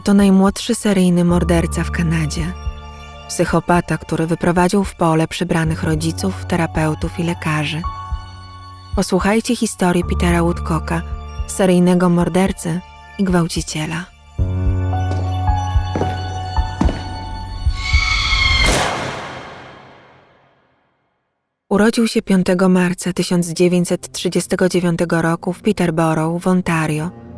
Oto najmłodszy seryjny morderca w Kanadzie. Psychopata, który wyprowadził w pole przybranych rodziców, terapeutów i lekarzy. Posłuchajcie historii Petera Woodcocka, seryjnego mordercy i gwałciciela. Urodził się 5 marca 1939 roku w Peterborough w Ontario.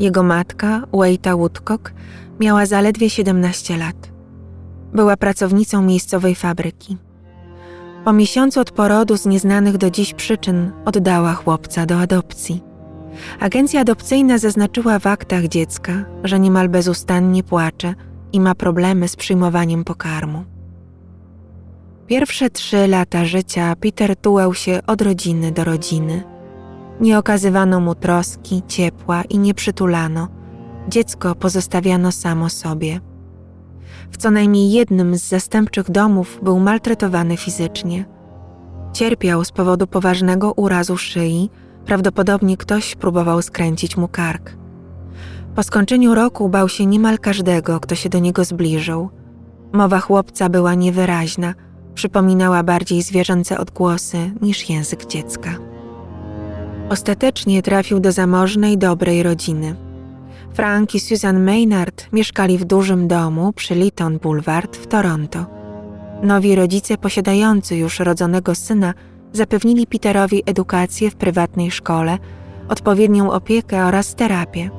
Jego matka, Waita Woodcock, miała zaledwie 17 lat. Była pracownicą miejscowej fabryki. Po miesiącu od porodu z nieznanych do dziś przyczyn oddała chłopca do adopcji. Agencja adopcyjna zaznaczyła w aktach dziecka, że niemal bezustannie płacze i ma problemy z przyjmowaniem pokarmu. Pierwsze trzy lata życia Peter tułał się od rodziny do rodziny. Nie okazywano mu troski, ciepła i nie przytulano. Dziecko pozostawiano samo sobie. W co najmniej jednym z zastępczych domów był maltretowany fizycznie. Cierpiał z powodu poważnego urazu szyi, prawdopodobnie ktoś próbował skręcić mu kark. Po skończeniu roku bał się niemal każdego, kto się do niego zbliżył. Mowa chłopca była niewyraźna, przypominała bardziej zwierzęce odgłosy niż język dziecka. Ostatecznie trafił do zamożnej, dobrej rodziny. Frank i Susan Maynard mieszkali w dużym domu przy Lytton Boulevard w Toronto. Nowi rodzice posiadający już rodzonego syna zapewnili Peterowi edukację w prywatnej szkole, odpowiednią opiekę oraz terapię.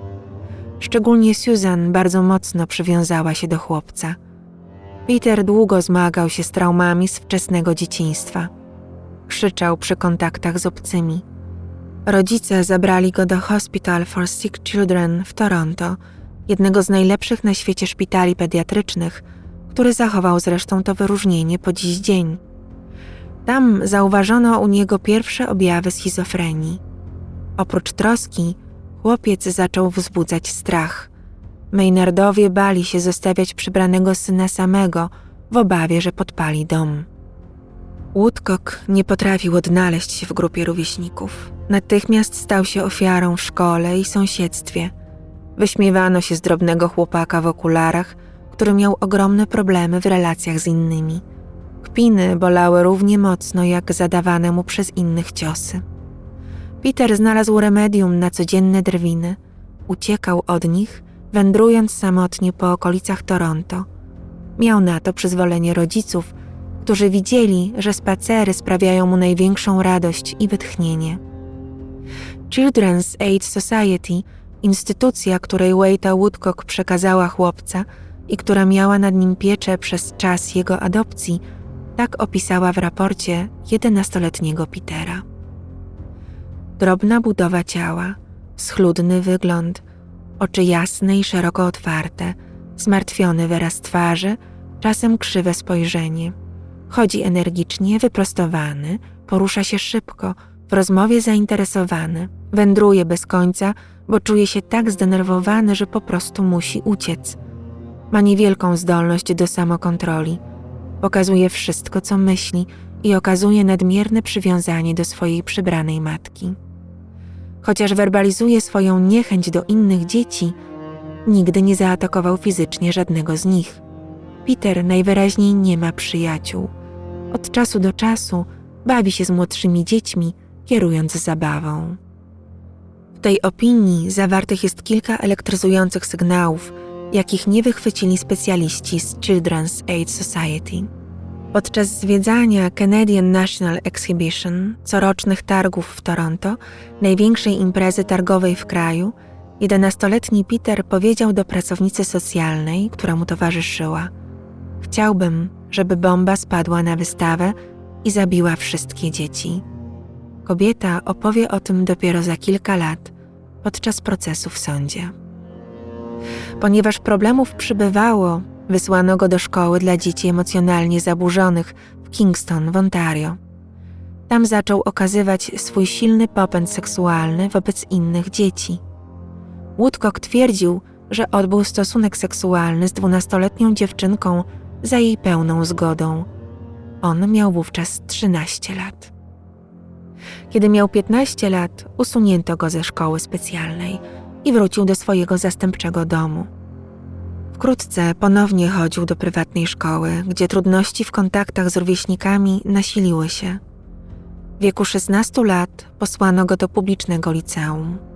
Szczególnie Susan bardzo mocno przywiązała się do chłopca. Peter długo zmagał się z traumami z wczesnego dzieciństwa. Krzyczał przy kontaktach z obcymi. Rodzice zabrali go do Hospital for Sick Children w Toronto, jednego z najlepszych na świecie szpitali pediatrycznych, który zachował zresztą to wyróżnienie po dziś dzień. Tam zauważono u niego pierwsze objawy schizofrenii. Oprócz troski, chłopiec zaczął wzbudzać strach. Maynardowie bali się zostawiać przybranego syna samego, w obawie, że podpali dom. Woodcock nie potrafił odnaleźć się w grupie rówieśników. Natychmiast stał się ofiarą w szkole i sąsiedztwie. Wyśmiewano się z drobnego chłopaka w okularach, który miał ogromne problemy w relacjach z innymi. Kpiny bolały równie mocno jak zadawane mu przez innych ciosy. Peter znalazł remedium na codzienne drwiny. Uciekał od nich, wędrując samotnie po okolicach Toronto. Miał na to przyzwolenie rodziców, którzy widzieli, że spacery sprawiają mu największą radość i wytchnienie. Children's Aid Society, instytucja, której Waita Woodcock przekazała chłopca i która miała nad nim pieczę przez czas jego adopcji, tak opisała w raporcie jedenastoletniego Petera. Drobna budowa ciała, schludny wygląd, oczy jasne i szeroko otwarte, zmartwiony wyraz twarzy, czasem krzywe spojrzenie. Chodzi energicznie, wyprostowany, porusza się szybko, w rozmowie zainteresowany, wędruje bez końca, bo czuje się tak zdenerwowany, że po prostu musi uciec. Ma niewielką zdolność do samokontroli. Pokazuje wszystko, co myśli i okazuje nadmierne przywiązanie do swojej przybranej matki. Chociaż werbalizuje swoją niechęć do innych dzieci, nigdy nie zaatakował fizycznie żadnego z nich. Peter najwyraźniej nie ma przyjaciół. Od czasu do czasu bawi się z młodszymi dziećmi, kierując zabawą. W tej opinii zawartych jest kilka elektryzujących sygnałów, jakich nie wychwycili specjaliści z Children's Aid Society. Podczas zwiedzania Canadian National Exhibition, corocznych targów w Toronto, największej imprezy targowej w kraju, jedenastoletni Peter powiedział do pracownicy socjalnej, która mu towarzyszyła: Chciałbym, żeby bomba spadła na wystawę i zabiła wszystkie dzieci. Kobieta opowie o tym dopiero za kilka lat, podczas procesu w sądzie. Ponieważ problemów przybywało, wysłano go do szkoły dla dzieci emocjonalnie zaburzonych w Kingston w Ontario. Tam zaczął okazywać swój silny popęd seksualny wobec innych dzieci. Woodcock twierdził, że odbył stosunek seksualny z dwunastoletnią dziewczynką za jej pełną zgodą. On miał wówczas 13 lat. Kiedy miał 15 lat, usunięto go ze szkoły specjalnej i wrócił do swojego zastępczego domu. Wkrótce ponownie chodził do prywatnej szkoły, gdzie trudności w kontaktach z rówieśnikami nasiliły się. W wieku 16 lat posłano go do publicznego liceum.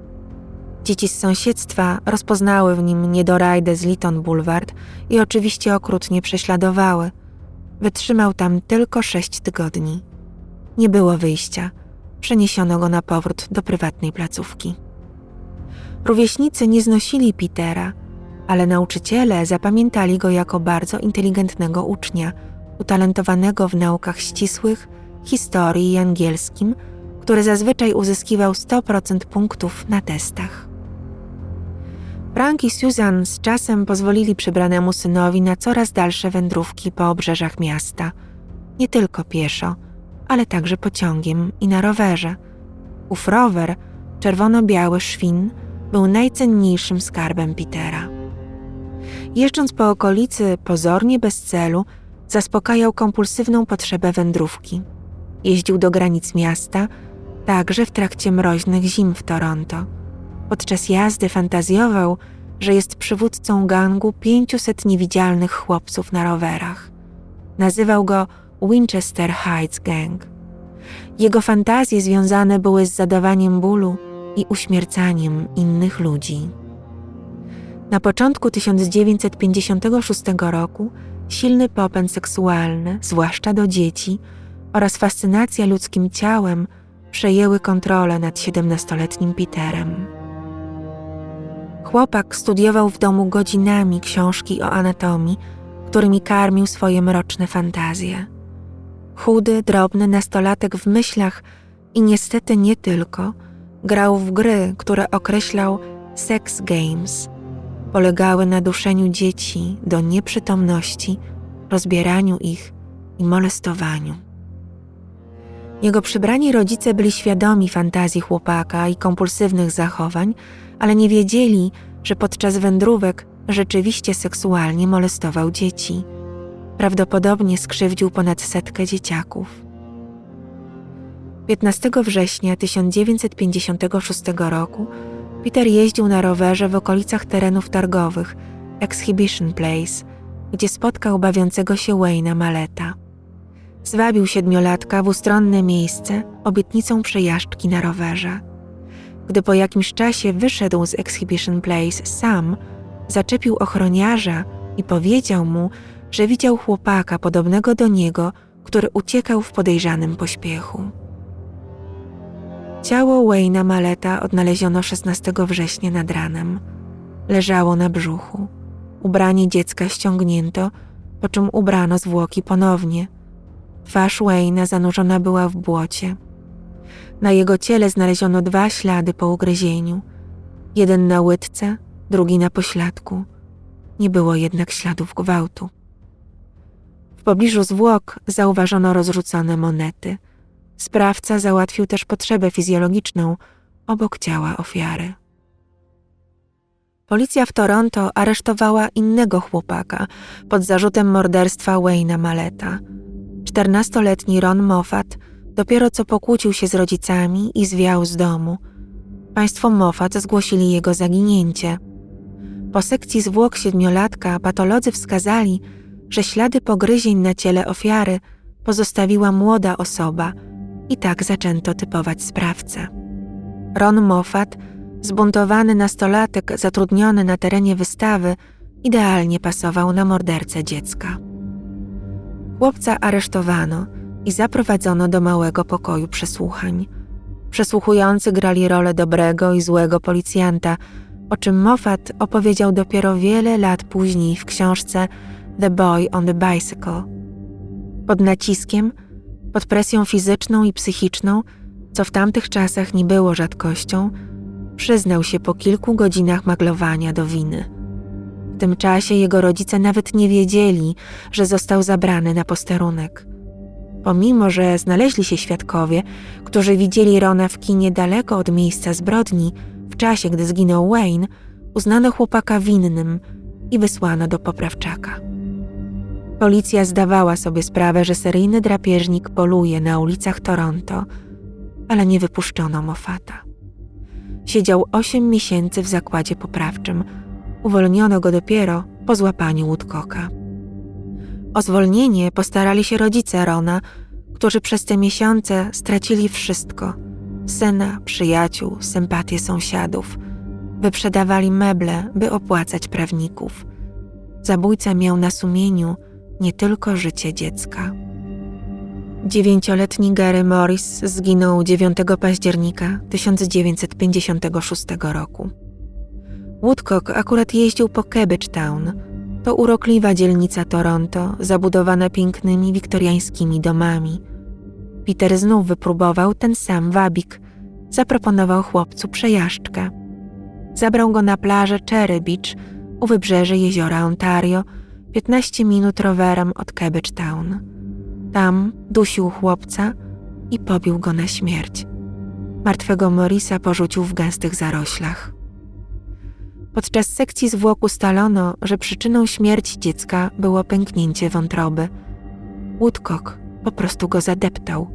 Dzieci z sąsiedztwa rozpoznały w nim niedorajdę z Litton Boulevard i oczywiście okrutnie prześladowały. Wytrzymał tam tylko sześć tygodni. Nie było wyjścia. Przeniesiono go na powrót do prywatnej placówki. Rówieśnicy nie znosili Petera, ale nauczyciele zapamiętali go jako bardzo inteligentnego ucznia, utalentowanego w naukach ścisłych, historii i angielskim, który zazwyczaj uzyskiwał 100% punktów na testach. Frank i Susan z czasem pozwolili przybranemu synowi na coraz dalsze wędrówki po obrzeżach miasta, nie tylko pieszo, ale także pociągiem i na rowerze. Ów rower, czerwono-biały szwin, był najcenniejszym skarbem Petera. Jeżdżąc po okolicy pozornie bez celu, zaspokajał kompulsywną potrzebę wędrówki. Jeździł do granic miasta, także w trakcie mroźnych zim w Toronto. Podczas jazdy fantazjował, że jest przywódcą gangu 500 niewidzialnych chłopców na rowerach. Nazywał go Winchester Heights Gang. Jego fantazje związane były z zadawaniem bólu i uśmiercaniem innych ludzi. Na początku 1956 roku silny popęd seksualny, zwłaszcza do dzieci, oraz fascynacja ludzkim ciałem przejęły kontrolę nad 17-letnim Peterem. Chłopak studiował w domu godzinami książki o anatomii, którymi karmił swoje mroczne fantazje. Chudy, drobny nastolatek w myślach i niestety nie tylko, grał w gry, które określał sex games. Polegały na duszeniu dzieci do nieprzytomności, rozbieraniu ich i molestowaniu. Jego przybrani rodzice byli świadomi fantazji chłopaka i kompulsywnych zachowań, ale nie wiedzieli, że podczas wędrówek rzeczywiście seksualnie molestował dzieci. Prawdopodobnie skrzywdził ponad setkę dzieciaków. 15 września 1956 roku Peter jeździł na rowerze w okolicach terenów targowych Exhibition Place, gdzie spotkał bawiącego się Wayne'a Maleta. Zwabił siedmiolatka w ustronne miejsce obietnicą przejażdżki na rowerze. Gdy po jakimś czasie wyszedł z Exhibition Place sam, zaczepił ochroniarza i powiedział mu, że widział chłopaka podobnego do niego, który uciekał w podejrzanym pośpiechu. Ciało Wayna Maleta odnaleziono 16 września nad ranem. Leżało na brzuchu. Ubranie dziecka ściągnięto, po czym ubrano zwłoki ponownie. Twarz Wayna zanurzona była w błocie. Na jego ciele znaleziono dwa ślady po ugryzieniu. Jeden na łydce, drugi na pośladku. Nie było jednak śladów gwałtu. W pobliżu zwłok zauważono rozrzucone monety. Sprawca załatwił też potrzebę fizjologiczną obok ciała ofiary. Policja w Toronto aresztowała innego chłopaka pod zarzutem morderstwa Wayna Maleta. Czternastoletni Ron Moffat dopiero co pokłócił się z rodzicami i zwiał z domu. Państwo Moffat zgłosili jego zaginięcie. Po sekcji zwłok siedmiolatka patolodzy wskazali, że ślady pogryzień na ciele ofiary pozostawiła młoda osoba i tak zaczęto typować sprawcę. Ron Moffat, zbuntowany nastolatek zatrudniony na terenie wystawy, idealnie pasował na mordercę dziecka. Chłopca aresztowano i zaprowadzono do małego pokoju przesłuchań. Przesłuchujący grali rolę dobrego i złego policjanta, o czym Moffat opowiedział dopiero wiele lat później w książce The Boy on the Bicycle. Pod naciskiem, pod presją fizyczną i psychiczną, co w tamtych czasach nie było rzadkością, przyznał się po kilku godzinach maglowania do winy. W tym czasie jego rodzice nawet nie wiedzieli, że został zabrany na posterunek. Pomimo, że znaleźli się świadkowie, którzy widzieli Rona w kinie daleko od miejsca zbrodni, w czasie, gdy zginął Wayne, uznano chłopaka winnym i wysłano do poprawczaka. Policja zdawała sobie sprawę, że seryjny drapieżnik poluje na ulicach Toronto, ale nie wypuszczono Moffata. Siedział osiem miesięcy w zakładzie poprawczym. Uwolniono go dopiero po złapaniu Woodcocka. O zwolnienie postarali się rodzice Rona, którzy przez te miesiące stracili wszystko: syna, przyjaciół, sympatię sąsiadów. Wyprzedawali meble, by opłacać prawników. Zabójca miał na sumieniu nie tylko życie dziecka. Dziewięcioletni Gary Morris zginął 9 października 1956 roku. Woodcock akurat jeździł po Cabbage Town. To urokliwa dzielnica Toronto, zabudowana pięknymi wiktoriańskimi domami. Peter znów wypróbował ten sam wabik. Zaproponował chłopcu przejażdżkę. Zabrał go na plażę Cherry Beach u wybrzeży jeziora Ontario, 15 minut rowerem od Cabbage Town. Tam dusił chłopca i pobił go na śmierć. Martwego Morisa porzucił w gęstych zaroślach. Podczas sekcji zwłok ustalono, że przyczyną śmierci dziecka było pęknięcie wątroby. Woodcock po prostu go zadeptał.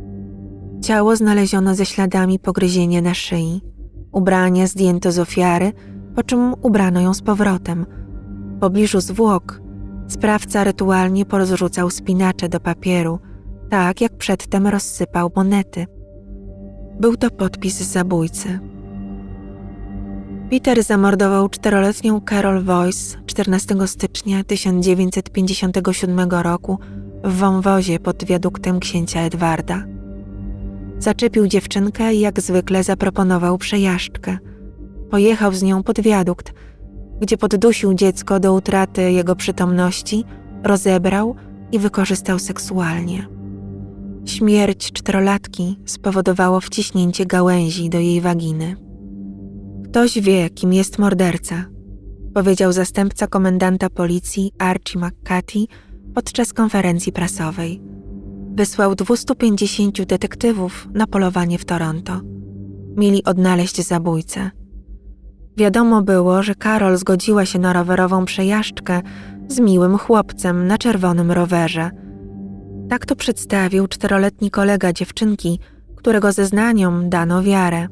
Ciało znaleziono ze śladami pogryzienia na szyi. Ubrania zdjęto z ofiary, po czym ubrano ją z powrotem. W pobliżu zwłok sprawca rytualnie porozrzucał spinacze do papieru, tak jak przedtem rozsypał monety. Był to podpis zabójcy. Peter zamordował czteroletnią Carol Voice 14 stycznia 1957 roku w wąwozie pod wiaduktem księcia Edwarda. Zaczepił dziewczynkę i jak zwykle zaproponował przejażdżkę. Pojechał z nią pod wiadukt, gdzie poddusił dziecko do utraty jego przytomności, rozebrał i wykorzystał seksualnie. Śmierć czterolatki spowodowała wciśnięcie gałęzi do jej waginy. Ktoś wie, kim jest morderca, powiedział zastępca komendanta policji Archie McCarthy podczas konferencji prasowej. Wysłał 250 detektywów na polowanie w Toronto. Mieli odnaleźć zabójcę. Wiadomo było, że Karol zgodziła się na rowerową przejażdżkę z miłym chłopcem na czerwonym rowerze. Tak to przedstawił czteroletni kolega dziewczynki, którego zeznaniom dano wiarę.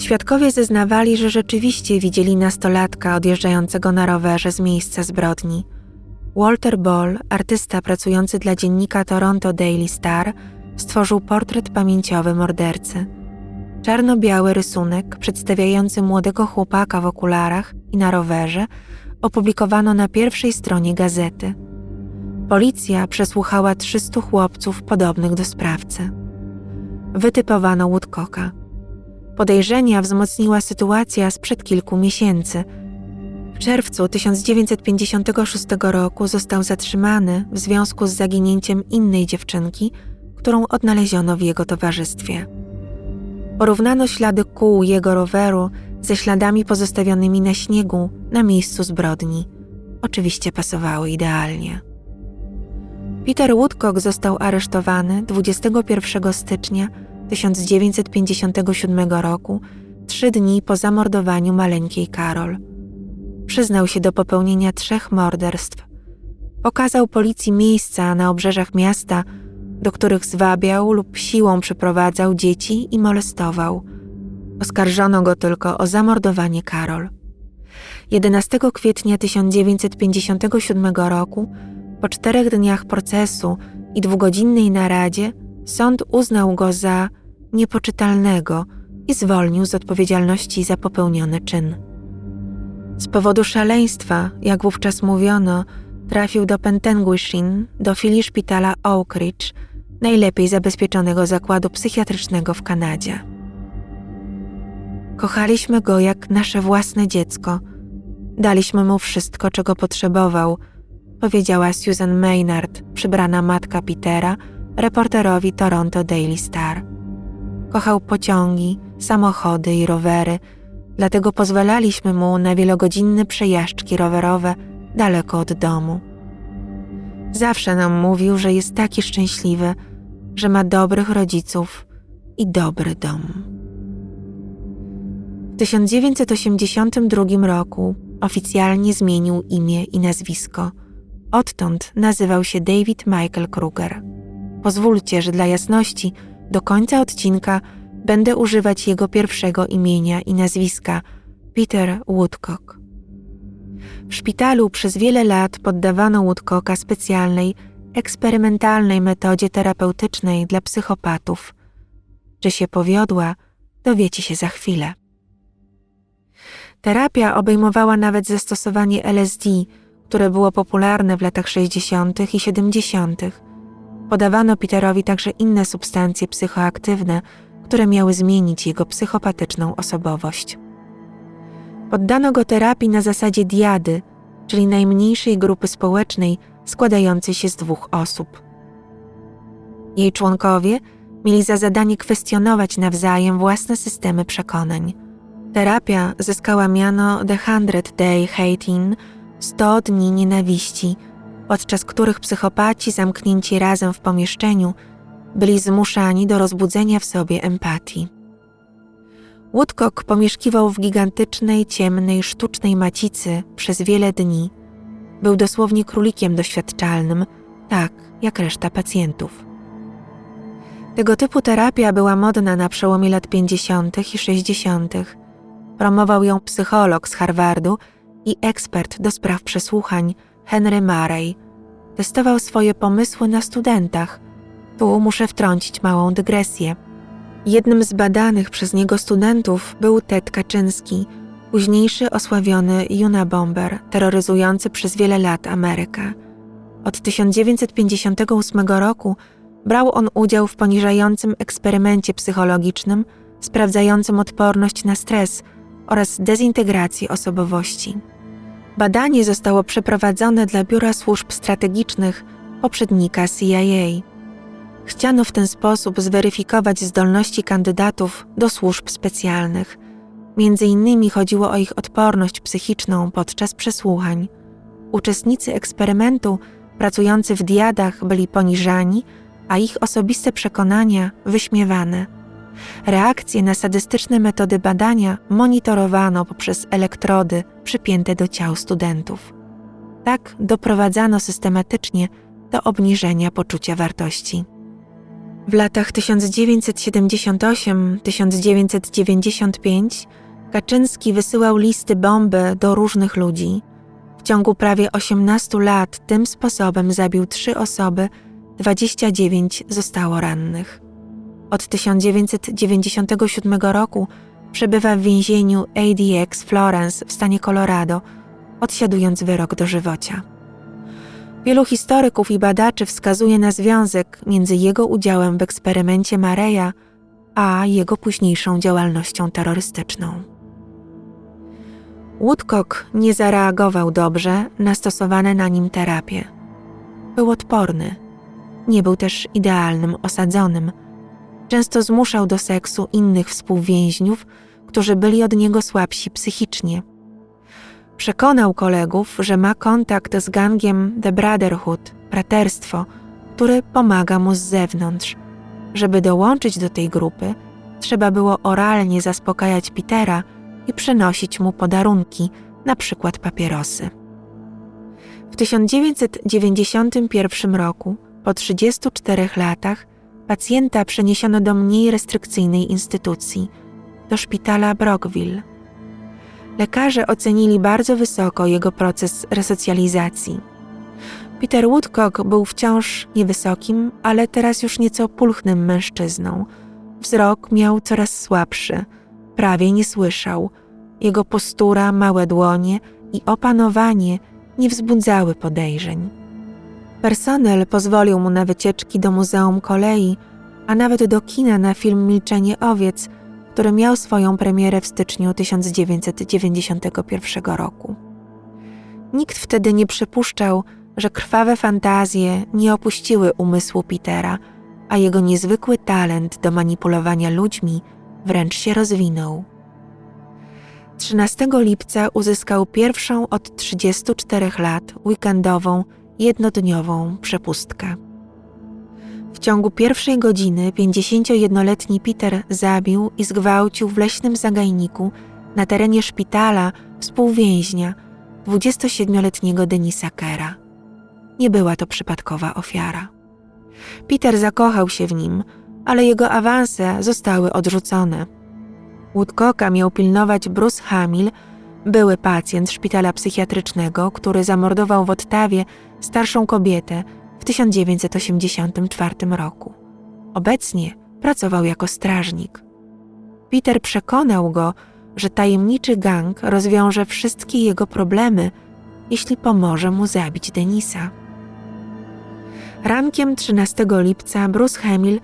Świadkowie zeznawali, że rzeczywiście widzieli nastolatka odjeżdżającego na rowerze z miejsca zbrodni. Walter Ball, artysta pracujący dla dziennika Toronto Daily Star, stworzył portret pamięciowy mordercy. Czarno-biały rysunek przedstawiający młodego chłopaka w okularach i na rowerze opublikowano na pierwszej stronie gazety. Policja przesłuchała 300 chłopców podobnych do sprawcy. Wytypowano Woodcocka. Podejrzenia wzmocniła sytuacja sprzed kilku miesięcy. W czerwcu 1956 roku został zatrzymany w związku z zaginięciem innej dziewczynki, którą odnaleziono w jego towarzystwie. Porównano ślady kół jego roweru ze śladami pozostawionymi na śniegu na miejscu zbrodni. Oczywiście pasowały idealnie. Peter Woodcock został aresztowany 21 stycznia 1957 roku, trzy dni po zamordowaniu maleńkiej Karol. Przyznał się do popełnienia trzech morderstw. Pokazał policji miejsca na obrzeżach miasta, do których zwabiał lub siłą przyprowadzał dzieci i molestował. Oskarżono go tylko o zamordowanie Karol. 11 kwietnia 1957 roku, po czterech dniach procesu i dwugodzinnej naradzie, sąd uznał go za niepoczytalnego i zwolnił z odpowiedzialności za popełniony czyn. Z powodu szaleństwa, jak wówczas mówiono, trafił do Pentenguishin, do filii szpitala Oak Ridge, najlepiej zabezpieczonego zakładu psychiatrycznego w Kanadzie. Kochaliśmy go jak nasze własne dziecko. Daliśmy mu wszystko, czego potrzebował, powiedziała Susan Maynard, przybrana matka Petera, reporterowi Toronto Daily Star. Kochał pociągi, samochody i rowery, dlatego pozwalaliśmy mu na wielogodzinne przejażdżki rowerowe daleko od domu. Zawsze nam mówił, że jest taki szczęśliwy, że ma dobrych rodziców i dobry dom. W 1982 roku oficjalnie zmienił imię i nazwisko. Odtąd nazywał się David Michael Kruger. Pozwólcie, że dla jasności do końca odcinka będę używać jego pierwszego imienia i nazwiska Peter Woodcock. W szpitalu przez wiele lat poddawano Woodcocka specjalnej, eksperymentalnej metodzie terapeutycznej dla psychopatów. Czy się powiodła, dowiecie się za chwilę. Terapia obejmowała nawet zastosowanie LSD, które było popularne w latach 60. i 70. Podawano Peterowi także inne substancje psychoaktywne, które miały zmienić jego psychopatyczną osobowość. Poddano go terapii na zasadzie diady, czyli najmniejszej grupy społecznej składającej się z dwóch osób. Jej członkowie mieli za zadanie kwestionować nawzajem własne systemy przekonań. Terapia zyskała miano The Hundred Day Hating 100 dni nienawiści, podczas których psychopaci zamknięci razem w pomieszczeniu byli zmuszani do rozbudzenia w sobie empatii. Woodcock pomieszkiwał w gigantycznej, ciemnej, sztucznej macicy przez wiele dni. Był dosłownie królikiem doświadczalnym, tak jak reszta pacjentów. Tego typu terapia była modna na przełomie lat 50. i 60. Promował ją psycholog z Harvardu i ekspert do spraw przesłuchań Henry Murray. Testował swoje pomysły na studentach. Tu muszę wtrącić małą dygresję. Jednym z badanych przez niego studentów był Ted Kaczynski, późniejszy osławiony Unabomber, terroryzujący przez wiele lat Amerykę. Od 1958 roku brał on udział w poniżającym eksperymencie psychologicznym sprawdzającym odporność na stres oraz dezintegrację osobowości. Badanie zostało przeprowadzone dla Biura Służb Strategicznych poprzednika CIA. Chciano w ten sposób zweryfikować zdolności kandydatów do służb specjalnych. Między innymi chodziło o ich odporność psychiczną podczas przesłuchań. Uczestnicy eksperymentu pracujący w diadach byli poniżani, a ich osobiste przekonania wyśmiewane. Reakcje na sadystyczne metody badania monitorowano poprzez elektrody przypięte do ciał studentów. Tak doprowadzano systematycznie do obniżenia poczucia wartości. W latach 1978-1995 Kaczynski wysyłał listy bomby do różnych ludzi. W ciągu prawie 18 lat tym sposobem zabił trzy osoby, 29 zostało rannych. Od 1997 roku przebywa w więzieniu ADX Florence w stanie Colorado, odsiadując wyrok dożywocia. Wielu historyków i badaczy wskazuje na związek między jego udziałem w eksperymencie Mareya a jego późniejszą działalnością terrorystyczną. Woodcock nie zareagował dobrze na stosowane na nim terapie. Był odporny. Nie był też idealnym osadzonym. Często zmuszał do seksu innych współwięźniów, którzy byli od niego słabsi psychicznie. Przekonał kolegów, że ma kontakt z gangiem The Brotherhood, braterstwo, który pomaga mu z zewnątrz. Żeby dołączyć do tej grupy, trzeba było oralnie zaspokajać Petera i przynosić mu podarunki, na przykład papierosy. W 1991 roku, po 34 latach, pacjenta przeniesiono do mniej restrykcyjnej instytucji, do szpitala Brockville. Lekarze ocenili bardzo wysoko jego proces resocjalizacji. Peter Woodcock był wciąż niewysokim, ale teraz już nieco pulchnym mężczyzną. Wzrok miał coraz słabszy, prawie nie słyszał. Jego postura, małe dłonie i opanowanie nie wzbudzały podejrzeń. Personel pozwolił mu na wycieczki do Muzeum Kolei, a nawet do kina na film Milczenie Owiec, który miał swoją premierę w styczniu 1991 roku. Nikt wtedy nie przypuszczał, że krwawe fantazje nie opuściły umysłu Petera, a jego niezwykły talent do manipulowania ludźmi wręcz się rozwinął. 13 lipca uzyskał pierwszą od 34 lat weekendową, jednodniową przepustkę. W ciągu pierwszej godziny 51-letni Peter zabił i zgwałcił w leśnym zagajniku na terenie szpitala współwięźnia 27-letniego Denisa Kera. Nie była to przypadkowa ofiara. Peter zakochał się w nim, ale jego awanse zostały odrzucone. Woodcocka miał pilnować Bruce Hamill, były pacjent szpitala psychiatrycznego, który zamordował w Ottawie starszą kobietę w 1984 roku. Obecnie pracował jako strażnik. Peter przekonał go, że tajemniczy gang rozwiąże wszystkie jego problemy, jeśli pomoże mu zabić Denisa. Rankiem 13 lipca Bruce Hemil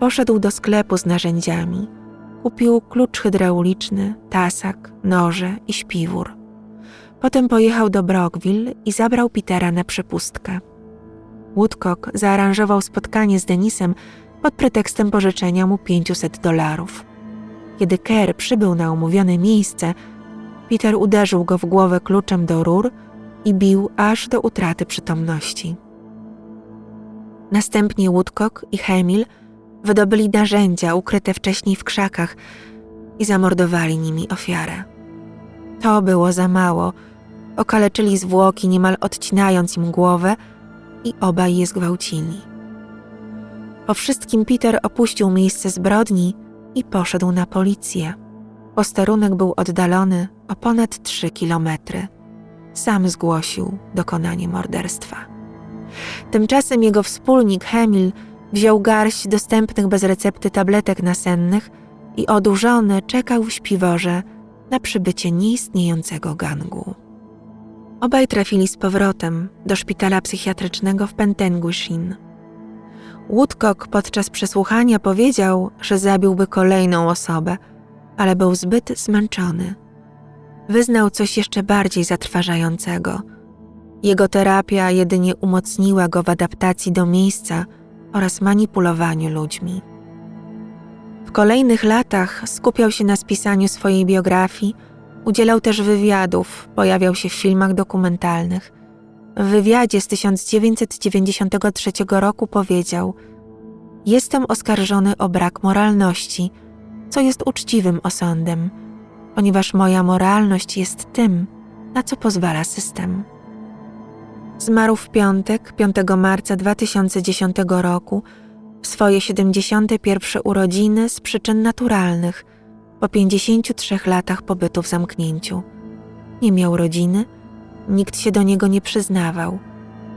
poszedł do sklepu z narzędziami. Kupił klucz hydrauliczny, tasak, noże i śpiwór. Potem pojechał do Brockville i zabrał Petera na przepustkę. Woodcock zaaranżował spotkanie z Denisem pod pretekstem pożyczenia mu 500 dolarów. Kiedy Kerr przybył na umówione miejsce, Peter uderzył go w głowę kluczem do rur i bił aż do utraty przytomności. Następnie Woodcock i Hemil wydobyli narzędzia ukryte wcześniej w krzakach i zamordowali nimi ofiarę. To było za mało. Okaleczyli zwłoki, niemal odcinając im głowę i obaj je zgwałcili. Po wszystkim Peter opuścił miejsce zbrodni i poszedł na policję. Posterunek był oddalony o ponad trzy kilometry. Sam zgłosił dokonanie morderstwa. Tymczasem jego wspólnik Hemil wziął garść dostępnych bez recepty tabletek nasennych i odurzony czekał w śpiworze na przybycie nieistniejącego gangu. Obaj trafili z powrotem do szpitala psychiatrycznego w Pentenguishin. Woodcock podczas przesłuchania powiedział, że zabiłby kolejną osobę, ale był zbyt zmęczony. Wyznał coś jeszcze bardziej zatrważającego. Jego terapia jedynie umocniła go w adaptacji do miejsca oraz manipulowaniu ludźmi. W kolejnych latach skupiał się na spisaniu swojej biografii, udzielał też wywiadów, pojawiał się w filmach dokumentalnych. W wywiadzie z 1993 roku powiedział: Jestem oskarżony o brak moralności, co jest uczciwym osądem, ponieważ moja moralność jest tym, na co pozwala system. Zmarł w piątek, 5 marca 2010 roku, w swoje 71 urodziny z przyczyn naturalnych, po 53 latach pobytu w zamknięciu. Nie miał rodziny, nikt się do niego nie przyznawał.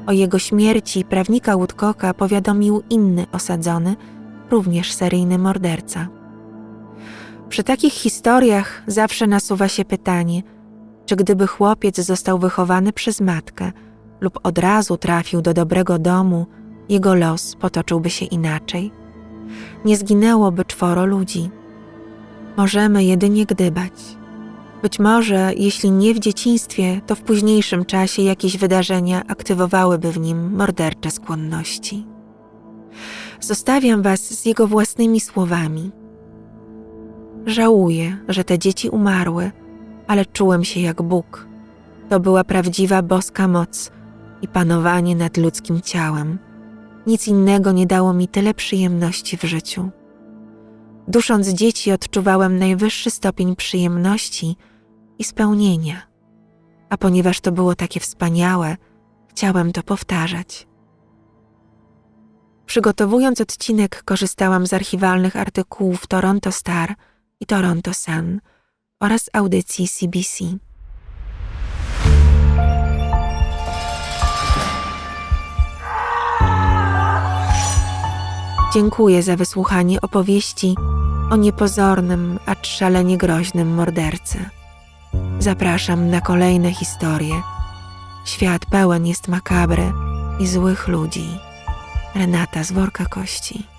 O jego śmierci prawnika Woodcocka powiadomił inny osadzony, również seryjny morderca. Przy takich historiach zawsze nasuwa się pytanie, czy gdyby chłopiec został wychowany przez matkę lub od razu trafił do dobrego domu, jego los potoczyłby się inaczej. Nie zginęłoby czworo ludzi. Możemy jedynie gdybać. Być może, jeśli nie w dzieciństwie, to w późniejszym czasie jakieś wydarzenia aktywowałyby w nim mordercze skłonności. Zostawiam Was z jego własnymi słowami. Żałuję, że te dzieci umarły, ale czułem się jak Bóg. To była prawdziwa boska moc i panowanie nad ludzkim ciałem. Nic innego nie dało mi tyle przyjemności w życiu. Dusząc dzieci, odczuwałem najwyższy stopień przyjemności i spełnienia. A ponieważ to było takie wspaniałe, chciałem to powtarzać. Przygotowując odcinek, korzystałam z archiwalnych artykułów Toronto Star i Toronto Sun oraz audycji CBC. Dziękuję za wysłuchanie opowieści o niepozornym, acz szalenie groźnym mordercy. Zapraszam na kolejne historie. Świat pełen jest makabry i złych ludzi. Renata z worka kości.